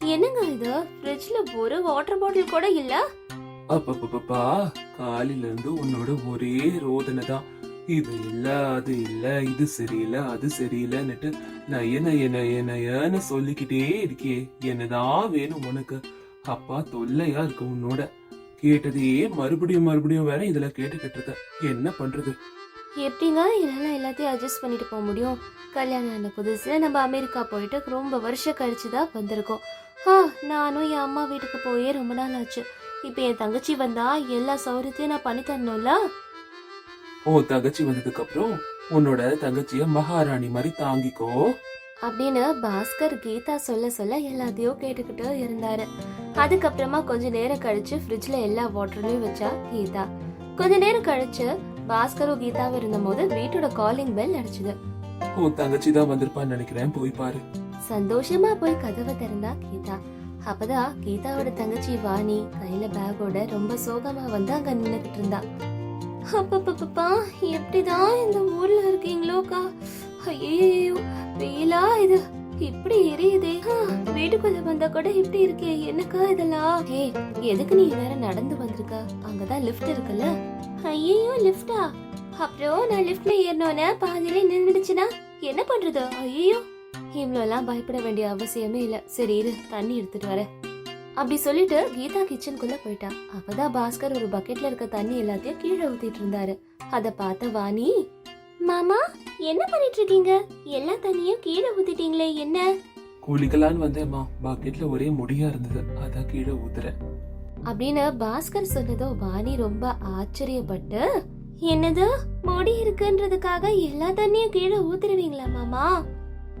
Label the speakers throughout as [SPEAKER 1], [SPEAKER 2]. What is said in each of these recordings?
[SPEAKER 1] என்னங்க இது? ஃப்ரிட்ஜ்ல ஒரு வாட்டர் பாட்டில் கூட இல்ல?
[SPEAKER 2] அப்பப்பப்பா காலையில இருந்து உன்னோட ஒரே ரோதனை தான். இது இல்ல அது இல்ல இது சரியில்லை அது சரியில்லைன்னுட்டு நய நய நய நயன்னு சொல்லிக்கிட்டே இருக்கியே. என்னதான் வேணும் உனக்கு? அப்பா தொல்லையா இருக்கு உன்னோட. கேட்டதையே மறுபடியும் மறுபடியும் வேற இதுல கேட்டுக்கிட்டு இருக்க. என்ன பண்றது?
[SPEAKER 1] எப்படிங்க என்னால எல்லாத்தையும் அட்ஜஸ்ட் பண்ணிட்டு போக முடியும்? கல்யாணம் ஆன புதுசுல நம்ம அமெரிக்கா போயிட்டு ரொம்ப வருஷம் கழிச்சு தான் வந்திருக்கோம். ஆ நானும் என் அம்மா வீட்டுக்கு போயே ரொம்ப நாள் ஆச்சு. இப்போ என் தங்கச்சி வந்தா எல்லா சௌகரியத்தையும் நான் பண்ணி தரணும்ல?
[SPEAKER 2] உன் தங்கச்சி வந்ததுக்கு அப்புறம் உன்னோட தங்கச்சிய மகாராணி மாதிரி தாங்கிக்கோ.
[SPEAKER 1] அப்படின்னு பாஸ்கர் கீதா சொல்ல சொல்ல எல்லாத்தையும் கேட்டுக்கிட்டு இருந்தாரு. அதுக்கப்புறமா கொஞ்ச நேரம் கழிச்சு ஃப்ரிட்ஜ்ல எல்லா வாட்டர்லயும் வச்சா கீதா. கொஞ்ச நேரம் கழிச்சு பாஸ்கரும் கீதாவும் இருந்தபோது வீட்டோட காலிங் பெல் அடிச்சுது.
[SPEAKER 2] உன் தங்கச்சி தான் வந்திருப்பான்னு நினைக்கிறேன் போய் பாரு. சந்தோஷமா
[SPEAKER 1] சந்தோஷமா போய் கதவை திறந்தா கீதா. அப்பதான் கீதாவோட தங்கச்சி வாணி கையில பேக்கோட ரொம்ப சோகமா வந்து அங்க நின்னுகிட்டு இருந்தா. அப்பப்பப்பா எப்படிதான் இந்த ஊர்ல இருக்கீங்களோக்கா? ஐயோ வெயிலா இது. இப்படி எரியுதே. வீட்டுக்குள்ள வந்தா கூட இப்படி இருக்கே. என்னக்கா இதெல்லாம்? ஏ எதுக்கு நீ வேற நடந்து வந்திருக்க? அங்கதான் லிஃப்ட் இருக்குல்ல. ஐயோ லிஃப்டா அப்புறம் நான் லிஃப்ட்ல ஏறினோன்னே பாதியிலே நின்றுடுச்சுனா என்ன பண்றது? ஐயோ எல்லாம் பயப்பட வேண்டிய அவசியமே இல்ல. சரி இரு தண்ணி எடுத்துட்டு வரேன். அப்படி சொல்லிட்டு கீதா கிச்சனுக்குள்ள போயிட்டா. அப்பதான் பாஸ்கர் ஒரு பக்கெட்ல இருக்க தண்ணி எல்லாத்தையும் கீழே ஊத்திட்டு இருந்தாரு. அத பார்த்த வாணி மாமா என்ன பண்ணிட்டு இருக்கீங்க எல்லா தண்ணியும் கீழே ஊத்திட்டீங்களே என்ன?
[SPEAKER 2] குளிக்கலான்னு வந்தேம்மா பாக்கெட்ல ஒரே முடியா இருந்தது. அதான் கீழே ஊத்துறேன்.
[SPEAKER 1] அப்படின்னு பாஸ்கர் சொன்னதோ வாணி ரொம்ப ஆச்சரியப்பட்டு என்னது? முடி இருக்குன்றதுக்காக எல்லா தண்ணியும் கீழே ஊத்திடுவீங்களா மாமா?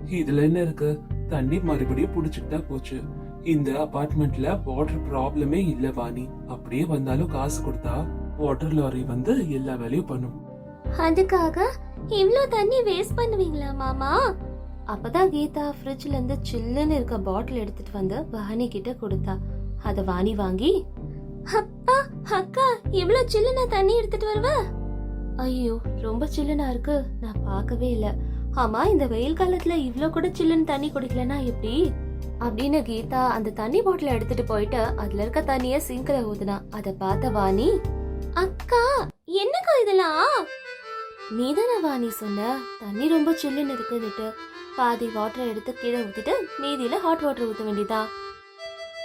[SPEAKER 2] இதுல என்ன இருக்கு? தண்ணி மறுபடியும் புடிச்சுக்கிட்டா போச்சு. இந்த அபார்ட்மெண்ட்ல வாட்டர் ப்ராப்ளமே இல்ல வாணி. அப்படியே வந்தாலும் காசு கொடுத்தா வாட்டர் லாரி வந்து எல்லா வேலையும் பண்ணும்.
[SPEAKER 1] அதுக்காக இவ்ளோ தண்ணி வேஸ்ட் பண்ணுவீங்களா மாமா? அப்பதான் கீதா ஃப்ரிட்ஜ்ல இருந்து சில்லுன்னு இருக்க பாட்டில் எடுத்துட்டு வந்து வாணி கிட்ட கொடுத்தா. அத வாணி வாங்கி அப்பா அக்கா இவ்ளோ சில்லுனா தண்ணி எடுத்துட்டு வருவ? ஐயோ ரொம்ப சில்லுனா இருக்கு. நான் பார்க்கவே இல்ல. ஆமா இந்த வெயில் காலத்துல இவ்ளோ கூட சில்லுன்னு தண்ணி குடிக்கலனா எப்படி? அப்படின்னு கீதா அந்த தண்ணி பாட்டில எடுத்துட்டு போயிட்டு அதுல இருக்க தண்ணிய சிங்க்ல ஊதுனா அத பார்த்த வாணி அக்கா என்னக்கா இதெல்லாம்? நீதான வாணி சொன்ன தண்ணி ரொம்ப சில்லுன்னு இருக்குன்னுட்டு பாதி வாட்டரை எடுத்து கீழே ஊற்றிட்டு மீதியில் ஹாட் வாட்டர் ஊற்ற வேண்டியதா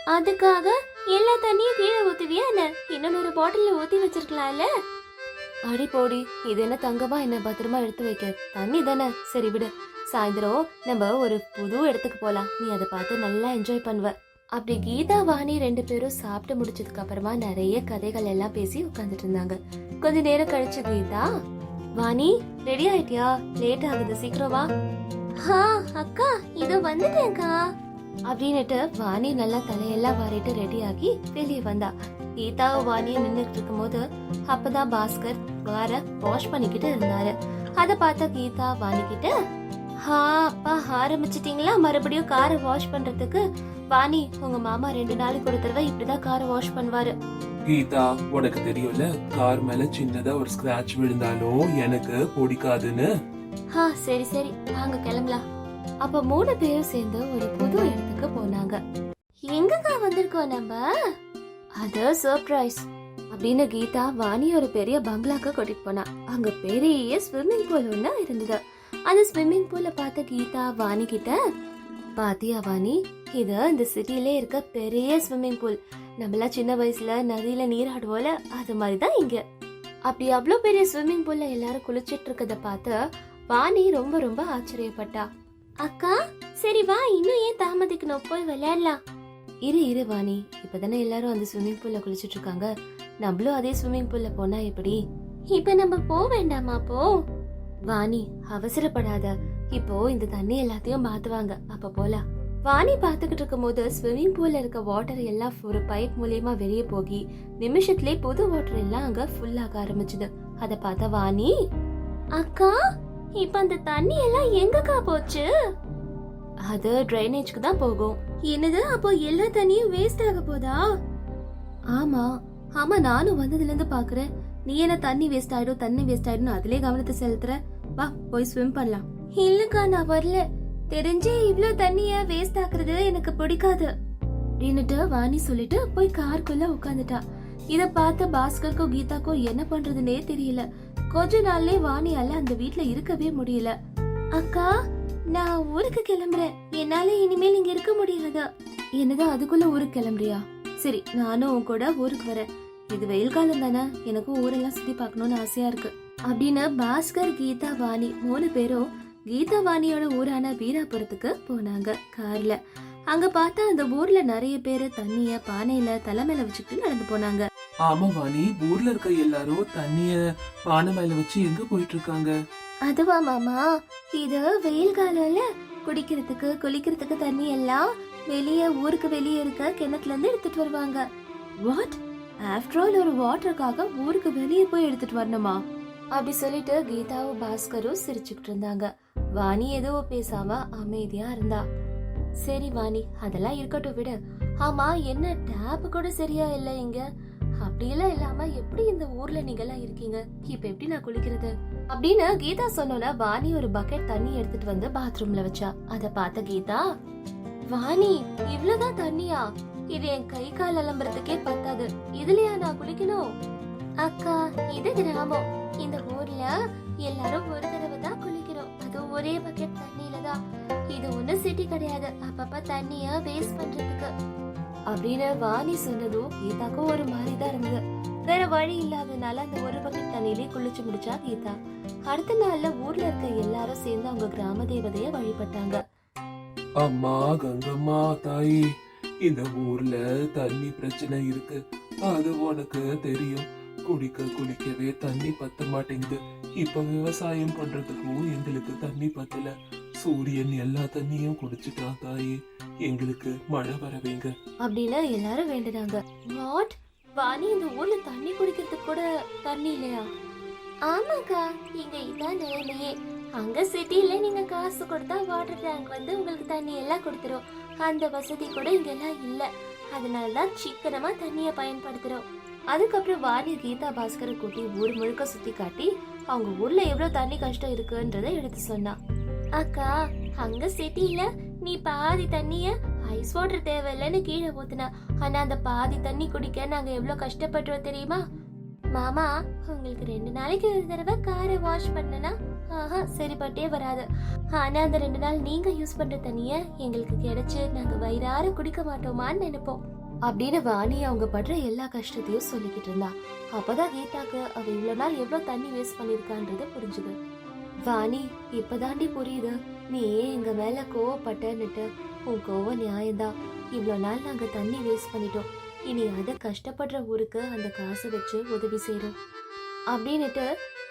[SPEAKER 1] அதுக்காக எல்லா தண்ணியும் கீழே ஊற்றுவியா என்ன? இன்னொரு பாட்டிலில் ஊற்றி வச்சிருக்கலாம்ல? அடி போடி இது என்ன தங்கமா என்ன பத்திரமா எடுத்து வைக்க? தண்ணி தானே. சரி விடு. சாயந்தரம் நம்ம ஒரு புது இடத்துக்கு போகலாம் நீ அதை பார்த்து நல்லா என்ஜாய் பண்ணுவ. அப்படி கீதா வாணி ரெண்டு பேரும் சாப்பிட்டு முடிச்சதுக்கு அப்புறமா நிறைய கதைகள் எல்லாம் பேசி உட்காந்துட்டு இருந்தாங்க. கொஞ்ச நேரம் கழிச்சு கீதா வாணி ரெடி ஆயிட்டியா? லேட் ஆகுது சீக்கிரம் வா. ஹா அக்கா இதோ வந்துட்டேன்க்கா அப்படின்னுட்டு வாணி நல்லா தலையெல்லாம் வாரிட்டு ரெடி ஆகி வெளியே வந்தா. கீதாவும் வாணியும் நின்னுட்டு இருக்கும்போது அப்பதான் பாஸ்கர் கார வாஷ் பண்ணிக்கிட்டு இருந்தாரு. அதை பார்த்த கீதா வாணி கிட்ட ஹா அப்பா ஆரம்பிச்சிட்டீங்களா? மறுபடியும் காரை வாஷ் பண்றதுக்கு? வாணி உங்க மாமா ரெண்டு நாளைக்கு ஒரு தடவை இப்படிதான் காரை வாஷ் பண்ணுவாரு.
[SPEAKER 2] கீதா உனக்கு தெரியும்ல? கார் மேல சின்னதா ஒரு ஸ்கிராட்ச் விழுந்தாலும் எனக்கு பிடிக்காதுன்னு.
[SPEAKER 1] ஆ சரி சரி. வாங்க கிளம்பலாம். அப்ப மூணு பேரும் சேர்ந்து ஒரு புது இடத்துக்கு போனாங்க. எங்கக்கா வந்திருக்கோம் நம்ம? அது சர்ப்ரைஸ் அப்படின்னு கீதா வாணி ஒரு பெரிய பங்களாக்கு கூட்டிட்டு போனா. அங்க பெரிய ஸ்விம்மிங் பூல் ஒண்ணு இருந்தது. அந்த ஸ்விம்மிங் பூல பார்த்த கீதா வாணி கிட்ட பாத்தியா வாணி? இது இந்த சிட்டிலே இருக்க பெரிய ஸ்விம்மிங் பூல் நம்மளாம் சின்ன வயசுல நதியில நீராடுவோல அது மாதிரி தான் இங்க. அப்படி அவ்வளோ பெரிய ஸ்விம்மிங் பூல்ல எல்லாரும் குளிச்சிட்டு இருக்கத பார்த்து வாணி ரொம்ப ரொம்ப ஆச்சரியப்பட்டா. அக்கா சரி வா இன்னும் ஏன் தாமதிக்கணும் போய் விளையாடலாம்? இரு இரு வாணி. இப்பதானே எல்லாரும் அந்த ஸ்விம்மிங் பூல்ல குளிச்சிட்டு இருக்காங்க. நம்மளும் அதே ஸ்விம்மிங் பூல்ல போனா எப்படி? இப்ப நம்ம போக வேண்டாமா போ? வாணி அவசரப்படாத. இப்போ இந்த தண்ணி எல்லாத்தையும் மாத்துவாங்க. அப்ப போலாம். வாணி பார்த்துக்கிட்டு இருக்கும்போது ஸ்விம்மிங் பூல்ல இருக்க வாட்டர் எல்லாம் ஒரு பைப் மூலியமா வெளியே போகி நிமிஷத்துலயே புது வாட்டர் எல்லாம் அங்க ஃபுல் ஆக ஆரம்பிச்சது. அத பார்த்த வாணி அக்கா இப்ப அந்த தண்ணி எல்லாம் எங்கக்கா போச்சு? அது ட்ரைனேஜ்க்கு தான் போகும். என்னது? அப்போ எல்லா தண்ணியும் வேஸ்ட் ஆக போதா? ஆமா. ஆமா நானும் வந்ததுல இருந்து பாக்குறேன். நீ என்ன தண்ணி வேஸ்ட் ஆயிடும் தண்ணி வேஸ்ட் ஆயிடும் அதுலயே கவனத்தை செலுத்துற. வா போய் ஸ்விம் பண்ணலாம். இல்லக்கா நான் வரல. தெரிஞ்சே இவ்ளோ தண்ணிய வேஸ்ட் ஆக்குறது எனக்கு பிடிக்காது. அப்படின்னுட்டு வாணி சொல்லிட்டு போய் காருக்குள்ள உட்காந்துட்டா இத பார்த்த பாஸ்கருக்கும் கீதாக்கும் என்ன பண்றதுன்னே தெரியல. கொஞ்ச நாள்லயே வாணியால அந்த வீட்ல இருக்கவே முடியல. அக்கா நான் ஊருக்கு கிளம்புறேன். என்னால இனிமேல் இங்க இருக்க முடியாது. என்னதான் அதுக்குள்ள ஊருக்கு கிளம்புறியா? சரி நானும் உன் கூட ஊருக்கு வரேன். இது வெயில் காலம் தானே எனக்கும் ஊரெல்லாம் சுத்தி பார்க்கணும்னு ஆசையா இருக்கு. அப்படின்னு பாஸ்கர் கீதா வாணி மூணு பேரும் கீதா வாணியோட ஊரான வீராபுரத்துக்கு போனாங்க கார்ல. அங்க பார்த்தா அந்த ஊர்ல நிறைய பேரு தண்ணிய பானையில தலைமையில வச்சுக்கிட்டு நடந்து போனாங்க.
[SPEAKER 2] ஆமா வாணி ஊர்ல இருக்க எல்லாரும் தண்ணிய பானை மேல வச்சு எங்க போயிட்டு இருக்காங்க?
[SPEAKER 1] அதுவா மாமா இது வெயில் காலம்ல குடிக்கிறதுக்கு குளிக்கிறதுக்கு தண்ணி எல்லாம் வெளியே ஊருக்கு வெளியே இருக்க கிணத்துல இருந்து எடுத்துட்டு வருவாங்க. வாட் ஆஃப்டர் ஆல் ஒரு வாட்டருக்காக ஊருக்கு வெளியே போய் எடுத்துட்டு வரணுமா? அப்படி சொல்லிட்டு கீதாவும் பாஸ்கரும் சிரிச்சுக்கிட்டு இருந்தாங்க. வாணி எதுவும் பேசாம அமைதியா இருந்தா. சரி வாணி அதெல்லாம் இருக்கட்டும் விடு. ஆமா என்ன டேப் கூட சரியா இல்ல இங்க? அப்படியெல்லாம் இல்லாம எப்படி இந்த ஊர்ல நீங்கெல்லாம் இருக்கீங்க? இப்ப எப்படி நான் குளிக்கிறது? அப்படின்னு கீதா சொன்னோட வாணி ஒரு பக்கெட் தண்ணி எடுத்துட்டு வந்து பாத்ரூம்ல வச்சா. அத பார்த்த கீதா வாணி இவ்வளவுதான் தண்ணியா? இது என் கை கால் அலம்புறதுக்கே பத்தாது. இதுலயா நான் குளிக்கணும்? அக்கா இது கிராமம். இந்த ஊர்ல எல்லாரும் ஒரு தடவை தான் குளிக்கிறோம். அது ஒரே பக்கெட் தண்ணியில தான். இது ஒண்ணு சிட்டி கிடையாது. அப்பப்ப தண்ணிய வேஸ்ட் பண்றதுக்கு. அப்படின்னு வாணி சொன்னதும் கீதாக்கும் ஒரு மாதிரி தான் இருந்தது. வேற வழி இல்லாதனால அந்த ஒரு பக்கெட் தண்ணியிலே குளிச்சு முடிச்சா கீதா. அடுத்த நாள்ல ஊர்ல இருக்க எல்லாரும் சேர்ந்து அவங்க கிராம தேவதைய வழிபட்டாங்க.
[SPEAKER 2] அம்மா கங்கம்மா தாயி இந்த ஊர்ல தண்ணி பிரச்சனை இருக்கு. அது உனக்கு தெரியும். குடிக்க குளிக்கவே தண்ணி பத்த மாட்டேங்குது. இப்ப விவசாயம் பண்றதுக்கும் எங்களுக்கு தண்ணி பத்தல. சூரியன் எல்லா தண்ணியும் குடிச்சிட்டான் தாயே. எங்களுக்கு மழை வரவேங்க.
[SPEAKER 1] அப்படின்னு எல்லாரும் வேண்டுனாங்க வாட் வாணி இந்த ஊர்ல தண்ணி குடிக்கிறதுக்கு கூட தண்ணி இல்லையா? ஆமாக்கா இங்க இதான் நிலைமையே. அங்க சிட்டில நீங்க காசு கொடுத்தா வாட்டர் டேங்க் வந்து உங்களுக்கு தண்ணி எல்லாம் கொடுத்துரும். அந்த வசதி கூட இங்க எல்லாம் இல்ல. அதனாலதான் சிக்கனமா தண்ணிய பயன்படுத்துறோம். அதுக்கப்புறம் வாணி கீதா பாஸ்கரை கூட்டி ஊர் முழுக்க சுத்தி காட்டி அவங்க ஊர்ல எவ்வளவு தண்ணி கஷ்டம் இருக்குன்றத எடுத்து சொன்னா. அக்கா அங்க சிட்டில நீ பாதி தண்ணிய ஐஸ் வாட்டர் தேவையில்லைன்னு கீழே ஊத்துனா ஆனா அந்த பாதி தண்ணி குடிக்க நாங்க எவ்வளவு கஷ்டப்படுறோம் தெரியுமா? மாமா உங்களுக்கு ரெண்டு நாளைக்கு ஒரு தடவை காரை வாஷ் பண்ணனா? ஆஹா சரிப்பட்டே வராது. ஆனா அந்த ரெண்டு நாள் நீங்க யூஸ் பண்ற தண்ணிய எங்களுக்கு கிடைச்சு நாங்க வயிறார குடிக்க மாட்டோமான்னு நினைப்போம். அப்படின்னு வாணி அவங்க படுற எல்லா கஷ்டத்தையும் சொல்லிக்கிட்டு இருந்தா. அப்பதான் கீதாக்கு அவ இவ்வளவு நாள் எவ்வளவு தண்ணி வேஸ்ட் பண்ணிருக்கான்றது புரிஞ்சுது. வாணி இப்பதாண்டி புரியுது. நீ ஏன் எங்க மேல கோவப்பட்டன்னுட்டு உன் கோவம் நியாயம்தான். இவ்வளோ நாள் நாங்க தண்ணி வேஸ்ட் பண்ணிட்டோம். இனி அதை கஷ்டப்படுற ஊருக்கு அந்த காசை வச்சு உதவி செய்யறோம் அப்படின்னுட்டு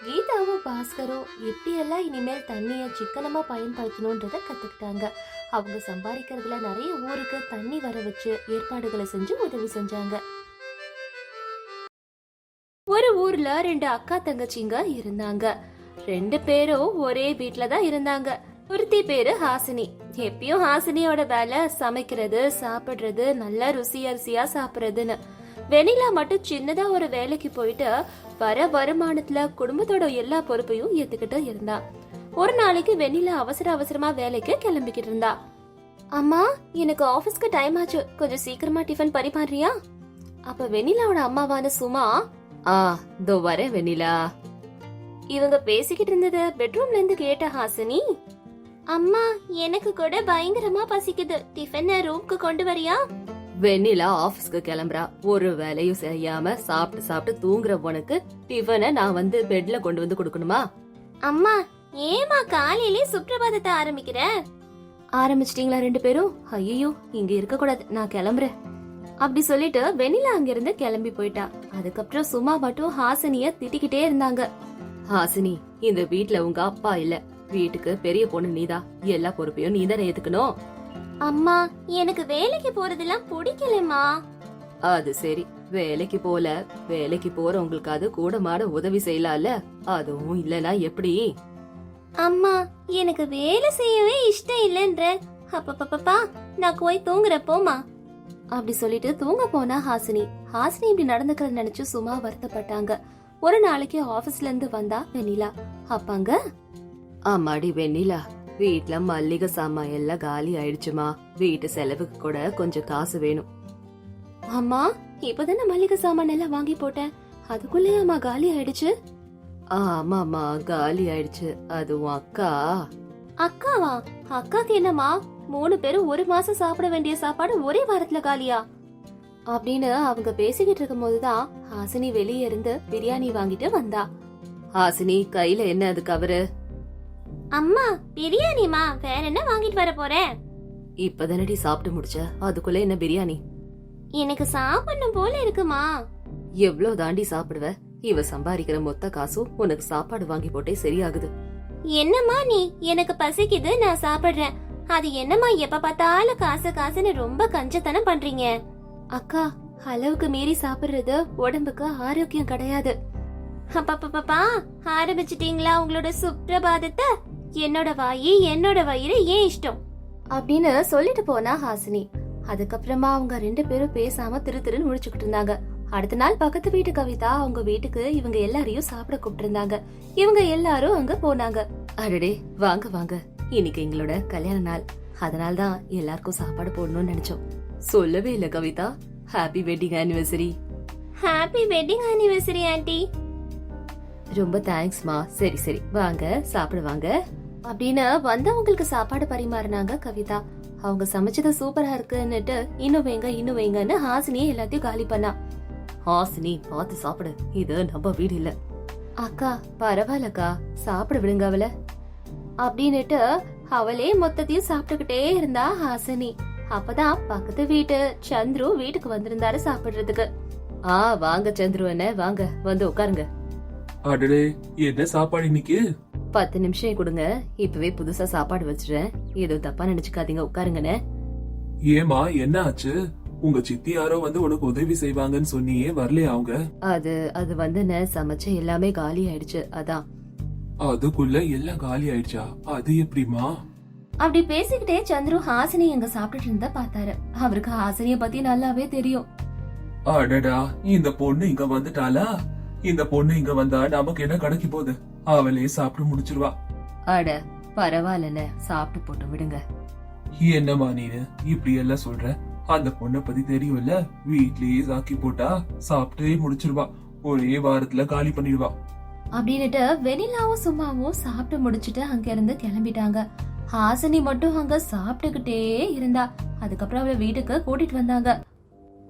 [SPEAKER 1] கீதாவும் பாஸ்கரும் எப்படியெல்லாம் இனிமேல் தண்ணியை சிக்கனமாக பயன்படுத்தணுன்றதை கற்றுக்கிட்டாங்க அவங்க சம்பாதிக்கிறதுல நிறைய ஊருக்கு தண்ணி வர வச்சு ஏற்பாடுகளை செஞ்சு உதவி செஞ்சாங்க. ஒரு ஊர்ல ரெண்டு அக்கா தங்கச்சிங்க இருந்தாங்க. ரெண்டு பேரும் ஒரே வீட்ல தான் இருந்தாங்க. ஒருத்தி பேரு ஹாசினி. எப்பயும் ஹாசினியோட வேலை சமைக்கிறது சாப்பிடுறது நல்ல ருசி அரிசியா சாப்பிடுறதுன்னு. வெனிலா மட்டும் சின்னதா ஒரு வேலைக்கு போயிட்டு வர வருமானத்துல குடும்பத்தோட எல்லா பொறுப்பையும் ஏத்துக்கிட்டு இருந்தான் ஒரு நாளைக்கு வெண்ணிலா அவசர அவசரமா வேலைக்கு கிளம்பிக்கிட்டு இருந்தா. அம்மா எனக்கு ஆபீஸ்க்கு டைம் ஆச்சு. கொஞ்சம் சீக்கிரமா டிஃபன் பரிமாறியா? அப்ப வெண்ணிலாவோட அம்மாவான சுமா? ஆ தோ வரேன் வெண்ணிலா. இவங்க பேசிக்கிட்டு இருந்தது பெட்ரூம்ல இருந்து கேட்ட ஹாசினி அம்மா எனக்கு கூட பயங்கரமா பசிக்குது. டிஃபன் ரூம்க்கு கொண்டு வரியா? வெண்ணிலா ஆபீஸ்க்கு கிளம்புறா. ஒரு வேலையும் செய்யாம சாப்பிட்டு சாப்பிட்டு தூங்குற உனக்கு டிஃபனை நான் வந்து பெட்ல கொண்டு வந்து கொடுக்கணுமா? அம்மா ஏமா காலையிலே சுப்பிரபாதத்தை ஆரம்பிக்கிற? ஆரம்பிச்சிட்டீங்களா ரெண்டு பேரும்? ஐயோ இங்க இருக்க கூடாது. நான் கிளம்புறேன். அப்படி சொல்லிட்டு வெண்ணிலா அங்கிருந்து கிளம்பி போயிட்டா. அதுக்கப்புறம் சும்மா மட்டும் ஹாசினிய திட்டிக்கிட்டே இருந்தாங்க. ஹாசினி இந்த வீட்ல உங்க அப்பா இல்ல. வீட்டுக்கு பெரிய பொண்ணு நீதா. எல்லா பொறுப்பையும் நீதான் ஏத்துக்கணும். அம்மா எனக்கு வேலைக்கு போறதெல்லாம் பிடிக்கலம்மா. அது சரி. வேலைக்கு போல. வேலைக்கு போறவங்களுக்கு அது கூட மாட உதவி செய்யலாம்ல. அதுவும் இல்லனா எப்படி? அம்மா எனக்கு வேலை செய்யவே இஷ்டம் இல்லைன்ற. அப்பப்பப்பா நான் போய் தூங்குறப்போமா அப்படி சொல்லிட்டு தூங்க போனா ஹாசினி. ஹாசினி இப்படி நடந்துக்கிறத நினைச்சு சும்மா வருத்தப்பட்டாங்க. ஒரு நாளைக்கு ஆபீஸ்ல இருந்து வந்தா வெண்ணிலா. அப்பாங்க ஆமாடி வெண்ணிலா வீட்ல மல்லிகை சாமான் எல்லாம் காலி ஆயிடுச்சுமா. வீட்டு செலவுக்கு கூட கொஞ்சம் காசு வேணும். அம்மா இப்பதானே மல்லிகை சாமான் எல்லாம் வாங்கி போட்டேன். அதுக்குள்ளேயாம்மா காலி ஆயிடுச்சு? ஆமாமா காலி ஆயிடுச்சு. அது உன் அக்கா. அக்காவா? அக்காக்கு என்னம்மா? மூணு பேரும் ஒரு மாசம் சாப்பிட வேண்டிய சாப்பாடு ஒரே வாரத்துல காலியா? அப்படின்னு அவங்க பேசிக்கிட்டு இருக்கும் போதுதான் ஹாசினி வெளியே இருந்து பிரியாணி வாங்கிட்டு வந்தா. ஹாசினி கையில என்ன அது கவரு?
[SPEAKER 3] அம்மா பிரியாணிமா வேற என்ன வாங்கிட்டு வர போறேன்
[SPEAKER 1] இப்பதானடி சாப்பிட்டு முடிச்ச. அதுக்குள்ள என்ன பிரியாணி?
[SPEAKER 3] எனக்கு சாப்பிடணும் போல இருக்குமா?
[SPEAKER 1] எவ்ளோ தாண்டி சாப்பிடுவ? இவ சம்பாதிக்கிற மொத்த காசும் உனக்கு சாப்பாடு வாங்கி போட்டே சரியாகுது.
[SPEAKER 3] என்னம்மா நீ? எனக்கு பசிக்குது நான் சாப்பிடுறேன். அது என்னம்மா எப்ப பார்த்தாலும் காசு காசுன்னு ரொம்ப கஞ்சத்தனம் பண்றீங்க?
[SPEAKER 1] அக்கா அளவுக்கு மீறி சாப்பிடுறது உடம்புக்கு ஆரோக்கியம் கிடையாது.
[SPEAKER 3] அப்பப்பப்பா ஆரம்பிச்சிட்டீங்களா உங்களோட சுப்பிரபாதத்தை என்னோட வாயி என்னோட வயிறு ஏன் இஷ்டம்?
[SPEAKER 1] அப்படின்னு சொல்லிட்டு போனா ஹாசினி. அதுக்கப்புறமா அவங்க ரெண்டு பேரும் பேசாம திரு திருன்னு முழிச்சுக்கிட்டு இருந்தாங்க. அடுத்த நாள் பக்கத்து வீட்டு கவிதா அவங்க வீட்டுக்கு இவங்க எல்லாரையும் சாப்பிட கூப்பிட்டு இருந்தாங்க இவங்க எல்லாரும் அங்க போனாங்க. அடடே வாங்க வாங்க. இன்னைக்கு எங்களோட கல்யாண நாள். அதனால தான் எல்லாருக்கும் சாப்பாடு போடணும்னு நினைச்சோம். சொல்லவே இல்ல Kavitha. Happy wedding anniversary
[SPEAKER 3] happy wedding anniversary aunty
[SPEAKER 1] ரொம்ப தேங்க்ஸ்மா சரி சரி. வாங்க சாப்பிட வாங்க. அப்படின்னு வந்தவங்களுக்கு சாப்பாடு பரிமாறினாங்க கவிதா. அவங்க சமைச்சது சூப்பரா இருக்குன்னுட்டு இன்னும் வைங்க இன்னும் வைங்கன்னு ஹாசினியே எல்லாத்தையும் காலி பண்ணா. ஹாசினி பார்த்து சாப்பிடு. இது நம்ம வீடு இல்ல. அக்கா பரவாயில்லக்கா. சாப்பிட விடுங்க அவள. அப்படின்னுட்டு அவளே மொத்தத்தையும் சாப்பிட்டுக்கிட்டே இருந்தா ஹாசினி. அப்பதான் பக்கத்து வீட்டு சந்துரு வீட்டுக்கு வந்திருந்தாரு சாப்பிடுறதுக்கு. ஆ வாங்க சந்துரு என்ன வாங்க. வந்து உட்காருங்க.
[SPEAKER 2] அடடே என்ன சாப்பாடு இன்னைக்கு?
[SPEAKER 1] பத்து நிமிஷம் கொடுங்க. இப்பவே புதுசா சாப்பாடு வச்சிடுறேன் ஏதோ தப்பா நினைச்சுக்காதீங்க உட்காருங்கண்ணே.
[SPEAKER 2] ஏமா என்ன ஆச்சு? உங்க சித்தி யாரோ வந்து உனக்கு உதவி செய்வாங்கன்னு சொன்னியே வரலையா அவங்க?
[SPEAKER 1] அது அது வந்துண்ணே சமைச்ச எல்லாமே காலி ஆயிடுச்சு அதான்.
[SPEAKER 2] அதுக்குள்ள எல்லாம் காலி ஆயிடுச்சா? அது எப்படிமா
[SPEAKER 1] அப்படி பேசிக்கிட்டே சந்துரு ஹாசினி எங்க சாப்பிட்டுட்டு இருந்தா பார்த்தாரு. அவருக்கு ஹாசினிய பத்தி நல்லாவே தெரியும்.
[SPEAKER 2] அடடா இந்த பொண்ணு இங்க வந்துட்டாளா? இந்த பொண்ணு இங்க வந்தா நமக்கு என்ன கிடைக்க போகுது? அவளே சாப்பிட்டு முடிச்சிருவா.
[SPEAKER 1] அட பரவாயில்லண்ணே சாப்பிட்டு போட்டு விடுங்க.
[SPEAKER 2] என்னம்மா நீனு? இப்படி எல்லாம் சொல்ற? அந்த பொண்ணை பத்தி தெரியும்ல? வீட்லயே சாக்கி போட்டா சாப்பிட்டே முடிச்சிருவா. ஒரே வாரத்துல காலி பண்ணிடுவா.
[SPEAKER 1] அப்படின்னுட்டு வெனிலாவும் சும்மாவும் சாப்பிட்டு முடிச்சிட்டு அங்க இருந்து கிளம்பிட்டாங்க. ஹாசினி மட்டும் அங்க சாப்பிட்டுக்கிட்டே இருந்தா. அதுக்கப்புறம் அவளை வீட்டுக்கு கூட்டிட்டு வந்தாங்க.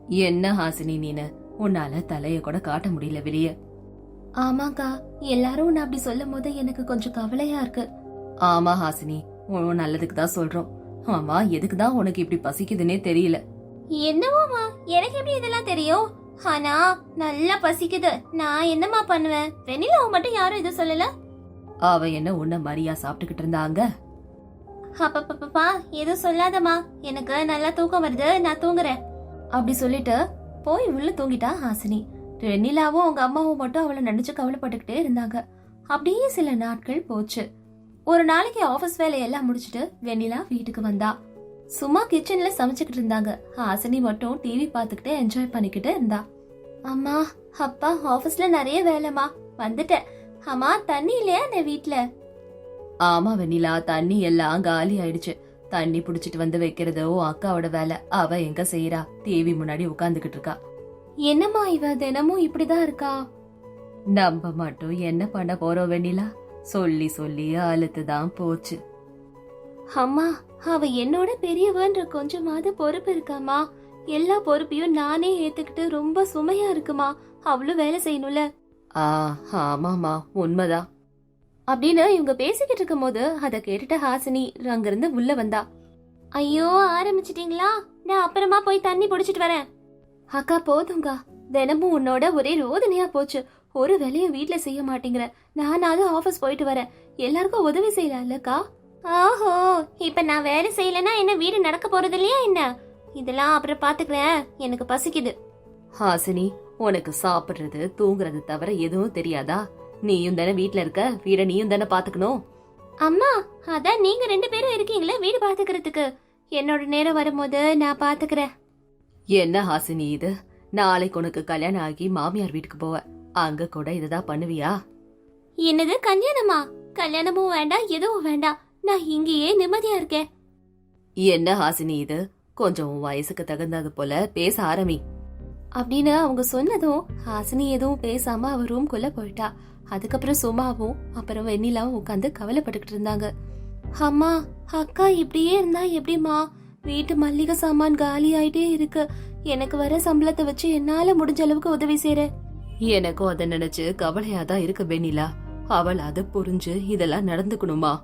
[SPEAKER 1] என்ன ஹாசினி நீனு? உன்னால தலைய கூட காட்ட முடியல வெளிய. ஆமாக்கா எல்லாரும் உன்னை அப்படி சொல்லும் போது எனக்கு கொஞ்சம் கவலையா இருக்கு. ஆமா ஹாசினி உன் நல்லதுக்கு தான் சொல்றோம். ஆமா எதுக்கு தான் உனக்கு இப்படி பசிக்குதுன்னே தெரியல.
[SPEAKER 3] என்னவோமா எனக்கு எப்படி இதெல்லாம் தெரியும்? ஆனா நல்லா பசிக்குது. நான் என்னம்மா பண்ணுவேன்? வெண்ணிலாவை மட்டும் யாரும் இது சொல்லல?
[SPEAKER 1] அவ என்ன உன்ன மரியா சாப்பிட்டுக்கிட்டு இருந்தாங்க
[SPEAKER 3] அப்பப்பப்பா எதுவும் சொல்லாதம்மா. எனக்கு நல்லா தூக்கம் வருது. நான் தூங்குறேன்.
[SPEAKER 1] அப்படி சொல்லிட்டு போய் உள்ள தூங்கிட்டா ஹாசினி. வெண்ணிலாவும் அவங்க அம்மாவும் மட்டும் அவளை நினைச்சு கவலைப்பட்டுக்கிட்டே இருந்தாங்க. அப்படியே சில நாட்கள் போச்சு. ஒரு நாளைக்கு ஆபீஸ் வேலையெல்லாம் முடிச்சிட்டு வெண்ணிலா வீட்டுக்கு வந்தா. சும்மா கிச்சன்ல சமைச்சுக்கிட்டு இருந்தாங்க. ஹாசினி மட்டும் டிவி பார்த்துக்கிட்டே என்ஜாய் பண்ணிக்கிட்டு இருந்தா. அம்மா அப்பா ஆபீஸ்ல நிறைய வேலைமா வந்துட்டேன். அம்மா தண்ணி இல்லையா இந்த வீட்ல? ஆமா வெண்ணிலா தண்ணி எல்லாம் காலி ஆயிடுச்சு. தண்ணி புடிச்சிட்டு வந்து வைக்கிறதோ அக்காவோட வேலை. அவ எங்க செய்யறா டிவி முன்னாடி உட்கார்ந்துகிட்டு இருக்கா. என்னம்மா இவ தினமும் இப்படிதான் இருக்கா? நம்ம மட்டும் என்ன பண்ண போறோம் வெண்ணிலா? சொல்லி சொல்லி அழுத்து தான் போச்சு. அம்மா அவ என்னோட பெரியவன்ற கொஞ்சமாவது பொறுப்பு இருக்காமா எல்லா பொறுப்பையும் நானே ஏத்துக்கிட்டு ரொம்ப சுமையா இருக்குமா. அவளும் வேலை செய்யணும்ல. ஆ ஆமாமா உண்மைதான் அப்படின்னு இவங்க பேசிக்கிட்டு இருக்கும்போது அத கேட்டுட்ட ஹாசினி அங்கிருந்து உள்ள வந்தா.
[SPEAKER 3] ஐயோ ஆரம்பிச்சிட்டீங்களா? நான் அப்புறமா போய் தண்ணி புடிச்சிட்டு வரேன்.
[SPEAKER 1] அக்கா போதுங்கா தினமும் உன்னோட ஒரே ரோதனையா போச்சு. ஒரு வேலையும் வீட்ல செய்ய மாட்டேங்கிற. நானாவது ஆபீஸ் போயிட்டு வரேன். எல்லாருக்கும் உதவி செய்யலாம்லக்கா?
[SPEAKER 3] ஓஹோ இப்ப நான் வேலை செய்யலன்னா என்ன வீடு நடக்க போறது இல்லையா என்ன? இதெல்லாம் அப்புறம் பாத்துக்கிறேன். எனக்கு பசிக்குது.
[SPEAKER 1] ஹாசினி உனக்கு சாப்பிடுறது தூங்குறது தவிர எதுவும் தெரியாதா? நீயும் தானே வீட்ல இருக்க? வீட நீயும் தானே பாத்துக்கணும்?
[SPEAKER 3] அம்மா அதான் நீங்க ரெண்டு பேரும் இருக்கீங்களே வீடு பாத்துக்கிறதுக்கு. என்னோட நேரம் வரும்போது நான் பாத்துக்கிறேன்.
[SPEAKER 1] என்ன ஹாசினி இது? நாளைக்கு உனக்கு கல்யாணம் ஆகி மாமியார் வீட்டுக்கு போவ. அங்க கூட இதுதான் பண்ணுவியா?
[SPEAKER 3] என்னது கல்யாணமா? கல்யாணமும் வேண்டாம் எதுவும் வேண்டாம் நான் இங்கேயே நிம்மதியா இருக்கேன்.
[SPEAKER 1] என்ன ஹாசினி இது? கொஞ்சம் வயசுக்கு தகுந்தது போல பேச ஆரம்பி. அப்படின்னு அவங்க சொன்னதும் ஹாசினி எதுவும் பேசாம அவ ரூம்குள்ள போயிட்டா. அதுக்கப்புறம் சுமாவும் அப்புறம் வெண்ணிலாவும் உட்காந்து கவலைப்பட்டுக்கிட்டு இருந்தாங்க. அம்மா அக்கா இப்படியே இருந்தா எப்படிம்மா? வீட்டு மல்லிகை சாமான் காலி ஆயிட்டே இருக்கு. எனக்கு வர சம்பளத்தை வச்சு என்னால முடிஞ்ச அளவுக்கு உதவி செய்யற எனக்கும் அதை நினைச்சு கவலையா தான் இருக்கு வெண்ணிலா. அவள் அதை புரிஞ்சு இதெல்லாம் நடந்துக்கணுமா?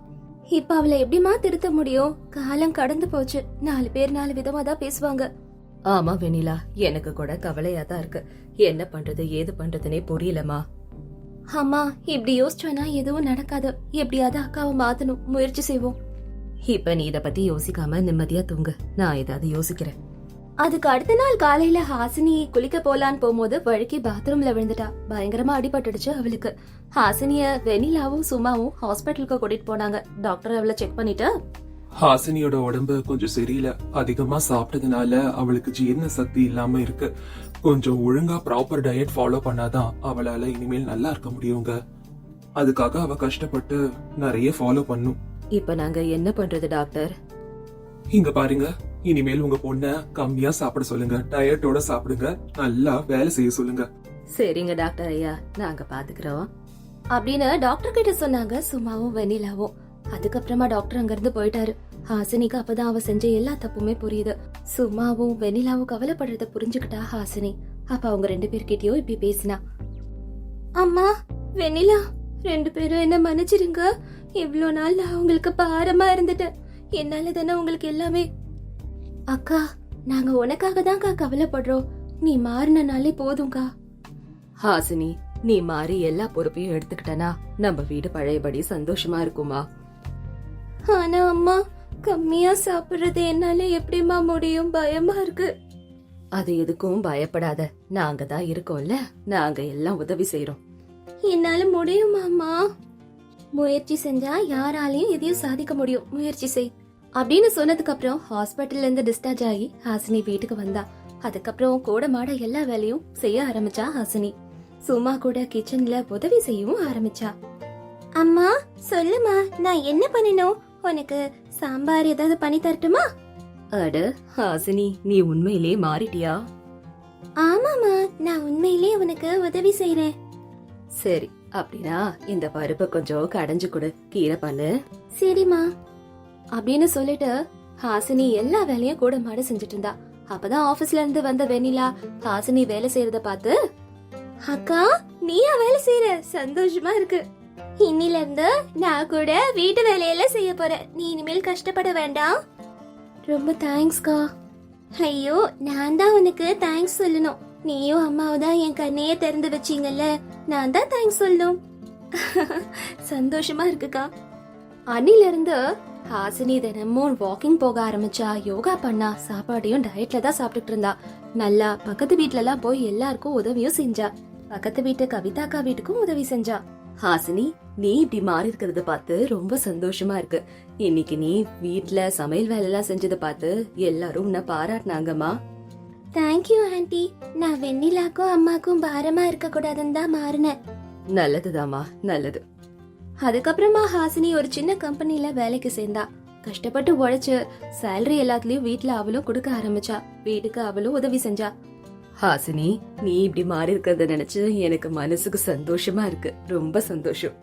[SPEAKER 1] இப்ப அவளை எப்படிமா திருத்த முடியும்? காலம் கடந்து போச்சு. நாலு பேர் நாலு விதமா தான் பேசுவாங்க. ஆமா வெனிலா எனக்கு கூட கவலையா தான் இருக்கு. என்ன பண்றது ஏது பண்றதுனே புரியலமா அம்மா இப்படி யோசிச்சோன்னா எதுவும் நடக்காது. எப்படியாவது அக்காவை மாத்தணும். முயற்சி செய்வோம். இப்ப நீ இத பத்தி யோசிக்காம நிம்மதியா தூங்கு. நான் ஏதாவது யோசிக்கிறேன். அதுக்கு அடுத்த நாள் காலையில ஹாசினி குளிக்க போலான்னு போகும்போது வழுக்கி பாத்ரூம்ல விழுந்துட்டா. பயங்கரமா அடிபட்டுடுச்சு அவளுக்கு. ஹாசினிய வெனிலாவும் சுமாவும் ஹாஸ்பிட்டலுக்கு கூட்டிட்டு போனாங்க. டாக்டர் அவளை செக் பண்ணிட்டு
[SPEAKER 2] ஹாசினியோட உடம்பு கொஞ்சம் சரியில்லை. அதிகமா சாப்பிட்டதுனால அவளுக்கு ஜீரண சக்தி இல்லாம இருக்கு. கொஞ்சம் ஒழுங்கா ப்ராப்பர் டயட் ஃபாலோ பண்ணாதான் அவளால இனிமேல் நல்லா இருக்க முடியுங்க. அதுக்காக அவ கஷ்டப்பட்டு நிறைய ஃபாலோ பண்ணும்.
[SPEAKER 1] இப்ப நாங்க என்ன பண்றது டாக்டர்
[SPEAKER 2] இங்க பாருங்க. இனிமேல் உங்க பொண்ண கம்மியா சாப்பிட சொல்லுங்க. டயட்டோட சாப்பிடுங்க. நல்லா வேலை செய்ய சொல்லுங்க.
[SPEAKER 1] சரிங்க டாக்டர் ஐயா. நாங்க பாத்துக்கிறோம். அப்படின்னு டாக்டர் கிட்ட சொன்னாங்க. சும்மாவும் வெண்ணிலாவும். அதுக்கப்புறமா டாக்டர் அங்க இருந்து போயிட்டாரு. ஹாசினிக்கு அப்பதான் அவ செஞ்ச எல்லா தப்புமே புரியுது. சும்மாவும் வெண்ணிலாவும் கவலைப்படுறத புரிஞ்சுக்கிட்டா ஹாசினி. அப்ப அவங்க ரெண்டு பேர்கிட்டயும் இப்படி பேசினா. அம்மா வெண்ணிலா ரெண்டு பேரும் என்ன மன்னிச்சிருங்க இவ்வளோ நாள் நான் உங்களுக்கு பாரமா இருந்துட்டேன் என்னால தானே உங்களுக்கு எல்லாமே? அக்கா நாங்க உனக்காக தான்க்கா கவலைப்படுறோம். நீ மாறினாலே போதும்க்கா. ஹாசினி நீ மாறி எல்லா பொறுப்பையும் எடுத்துக்கிட்டனா நம்ம வீடு பழையபடி சந்தோஷமா இருக்குமா? ஆனா அம்மா கம்மியா சாப்பிடுறது என்னால எப்படிமா முடியும்? பயமா இருக்கு. அது எதுக்கும் பயப்படாத. நாங்க தான் இருக்கோம்ல நாங்க எல்லாம் உதவி செய்யறோம் என்னால முடியுமாமா முயற்சி செஞ்சா யாராலையும் எதையும் சாதிக்க முடியும். முயற்சி செய். அப்படின்னு சொன்னதுக்கு அப்புறம் ஹாஸ்பிட்டல்ல இருந்து டிஸ்சார்ஜ் ஆகி ஹாசினி வீட்டுக்கு வந்தா. அதுக்கப்புறம் கூட மாட எல்லா வேலையும் செய்ய ஆரம்பிச்சா ஹாசினி. சும்மா கூட கிச்சன்ல உதவி செய்யவும் ஆரம்பிச்சா.
[SPEAKER 3] அம்மா சொல்லுமா நான் என்ன பண்ணணும் உனக்கு சாம்பார் ஏதாவது பண்ணி தரட்டுமா?
[SPEAKER 1] அட ஹாசினி நீ உண்மையிலே மாறிட்டியா?
[SPEAKER 3] ஆமாமா நான் உண்மையிலே உனக்கு உதவி செய்றேன்.
[SPEAKER 1] சரி அப்படின்னா இந்த பருப்பை கொஞ்சம் கடைஞ்சு கொடு. கீரை பண்ணு.
[SPEAKER 3] சரிம்மா.
[SPEAKER 1] அப்படின்னு சொல்லிட்டு ஹாசினி எல்லா வேலையும் கூட மாட செஞ்சுட்டு இருந்தா. அப்பதான் ஆபீஸ்ல இருந்து வந்த வெண்ணிலா ஹாசினி வேலை செய்யறத பார்த்து
[SPEAKER 3] அக்கா நீயா வேலை செய்யற சந்தோஷமா இருக்கு. இன்னில இருந்து நான் கூட வீட்டு வேலையெல்லாம் செய்ய போறேன். நீ இனிமேல் கஷ்டப்பட வேண்டாம்.
[SPEAKER 1] ரொம்ப தேங்க்ஸ்க்கா
[SPEAKER 3] ஐயோ நான் தான் உனக்கு தேங்க்ஸ் சொல்லணும். நீயும் அம்மாவும் தான் என் கண்ணையே திறந்து வச்சீங்கல்ல. நான் தான் தேங்க்ஸ் சொல்லணும்.
[SPEAKER 1] சந்தோஷமா இருக்குக்கா. அன்னில இருந்து ஹாசினி தினமும் வாக்கிங் போக ஆரம்பிச்சா யோகா பண்ணா சாப்பாடையும் டயட்ல தான் சாப்பிட்டுட்டு இருந்தா. நல்லா பக்கத்து வீட்ல எல்லாம் போய் எல்லாருக்கும் உதவியும் செஞ்சா. பக்கத்து வீட்டு கவிதாக்கா வீட்டுக்கும் உதவி செஞ்சா. ஹாசினி நீ இப்படி மாறி இருக்கிறத பார்த்து ரொம்ப சந்தோஷமா இருக்கு. இன்னைக்கு நீ வீட்ல சமையல் வேலை எல்லாம் செஞ்சதை பார்த்து எல்லாரும் உன்னை பாராட்டினாங்கம்மா.
[SPEAKER 3] தேங்க்யூ ஆண்டி நான் வெண்ணிலாக்கும் அம்மாக்கும் பாரமா இருக்க கூடாதுன்னு தான் மாறினேன்.
[SPEAKER 1] நல்லதுதாம்மா நல்லது. அதுக்கப்புறமா ஹாசினி ஒரு சின்ன கம்பெனில வேலைக்கு சேர்ந்தா. கஷ்டப்பட்டு உழைச்சு சேலரி எல்லாத்துலயும் வீட்ல அவளும் கொடுக்க ஆரம்பிச்சா. வீட்டுக்கு அவளும் உதவி செஞ்சா. ஹாசினி நீ இப்படி மாறி இருக்கிறத நினைச்சு எனக்கு மனசுக்கு சந்தோஷமா இருக்கு. ரொம்ப சந்தோஷம்.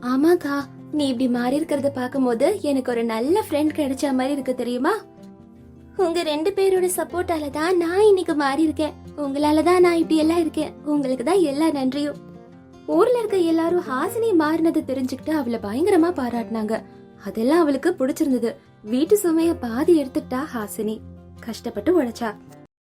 [SPEAKER 1] ஆமாக்கா நீ இப்படி மாறி இருக்கிறத பாக்கும்போது எனக்கு ஒரு நல்ல ஃப்ரெண்ட் கிடைச்ச மாதிரி இருக்கு தெரியுமா?
[SPEAKER 3] உங்க ரெண்டு பேரோட சப்போர்ட்டால தான் நான் இன்னைக்கு மாறி இருக்கேன். உங்களால தான் நான் இப்படி எல்லாம் இருக்கேன். உங்களுக்கு தான் எல்லா நன்றியும்.
[SPEAKER 1] ஊர்ல இருக்க எல்லாரும் ஹாசினி மாறினதை தெரிஞ்சுக்கிட்டு அவளை பயங்கரமா பாராட்டினாங்க. அதெல்லாம் அவளுக்கு பிடிச்சிருந்தது. வீட்டு சுமைய பாதி எடுத்துட்டா ஹாசினி. கஷ்டப்பட்டு உழைச்சா.